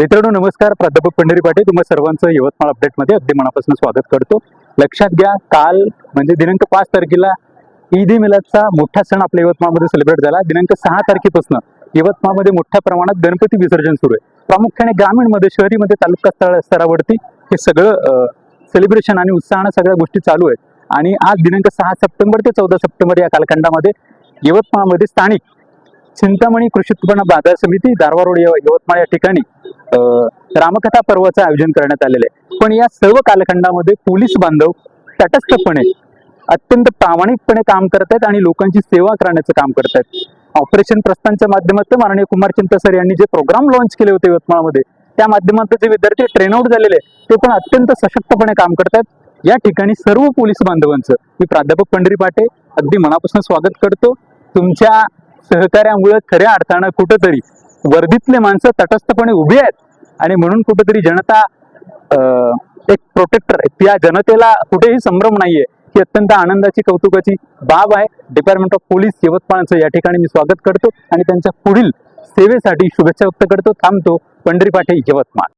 मित्रांनो नमस्कार. प्राध्यापक पंढरी पाटील तुम्हा सर्वांचं यवतमाळ अपडेटमध्ये अगदी मनापासून स्वागत करतो. लक्षात घ्या काल म्हणजे दिनांक पाच तारखेला ईद मिलादचा मोठा सण आपल्या यवतमाळमध्ये सेलिब्रेट झाला. दिनांक सहा तारखेपासून यवतमाळमध्ये मोठ्या प्रमाणात गणपती विसर्जन सुरू आहे. प्रामुख्याने ग्रामीणमध्ये शहरीमध्ये तालुका स्थळ स्तरावरती हे सगळं सेलिब्रेशन आणि उत्साहानं सगळ्या गोष्टी चालू आहेत. आणि आज दिनांक सहा सप्टेंबर ते चौदा सप्टेंबर या कालखंडामध्ये यवतमाळमध्ये स्थानिक चिंतामणी कृषी उत्पन्न बाजार समिती दारवा रोड यवतमाळ या ठिकाणी रामकथा पर्वाचं आयोजन करण्यात आलेलं आहे. पण या सर्व कालखंडामध्ये पोलीस बांधव तटस्थपणे अत्यंत प्रामाणिकपणे काम करत आहेत आणि लोकांची सेवा करण्याचं काम करत आहेत. ऑपरेशन प्रस्थानच्या माध्यमातून माननीय कुमार चिंता सर यांनी जे प्रोग्राम लॉन्च केले होते यवतमाळमध्ये त्या माध्यमातून जे विद्यार्थी ट्रेन आउट झालेले आहेत, ते पण अत्यंत सशक्तपणे काम करतात या ठिकाणी सर्व पोलीस बांधवांचं मी प्राध्यापक पंढरी पाटे अगदी मनापासून स्वागत करतो. तुमच्या सहकार्यामुळे खऱ्या अर्थानं कुठंतरी वर्दीतले माणसं तटस्थपणे उभी आहेत. आणि म्हणून कुठेतरी जनता एक प्रोटेक्टर त्या जनतेला कुठेही संभ्रम नाहीये. ही अत्यंत आनंदाची कौतुकाची बाब आहे. डिपार्टमेंट ऑफ पोलीस यवतमाळचं या ठिकाणी मी स्वागत करतो. आणि त्यांच्या पुढील सेवेसाठी शुभेच्छा व्यक्त करतो. थांबतो. पंढरी पाठे यवतमाळ.